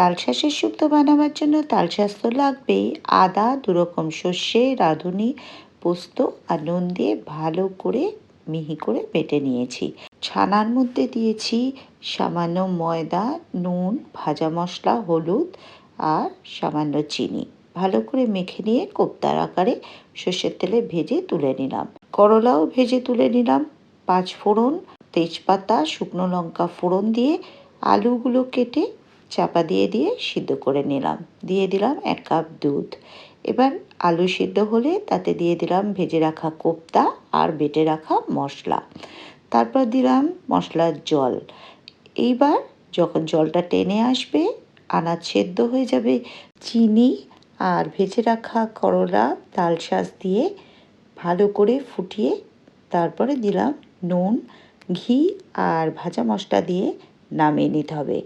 তাল শাঁসের শুক্তো বানাবার জন্য তাল শাঁস তো লাগবেই আদা, দুরকম সর্ষে, রাঁধুনি, পোস্ত আর নুন দিয়ে ভালো করে মিহি করে বেটে নিয়েছি। ছানার মধ্যে দিয়েছি সামান্য ময়দা, নুন, ভাজা মশলা, হলুদ আর সামান্য চিনি। ভালো করে মেখে নিয়ে কোপ্তার আকারে সর্ষের তেলে ভেজে তুলে নিলাম। করলাও ভেজে তুলে নিলাম। পাঁচ ফোড়ন, তেজপাতা, শুকনো লঙ্কা ফোড়ন দিয়ে আলুগুলো কেটে চাপা দিয়ে দিয়ে সিদ্ধ করে নিলাম। দিয়ে দিলাম এক কাপ দুধ। এবার আলু সিদ্ধ হলে তাতে দিয়ে দিলাম ভেজে রাখা কোপ্তা আর বেটে রাখা মশলা। তারপর দিলাম মশলার জল। এইবার যখন জলটা টেনে আসবে, আনাজ সেদ্ধ হয়ে যাবে। চিনি আর ভেজে রাখা করলা, তাল শাঁস দিয়ে ভালো করে ফুটিয়ে তারপরে দিলাম নুন, ঘি আর ভাজা মশলা দিয়ে নামিয়ে নিতে হবে।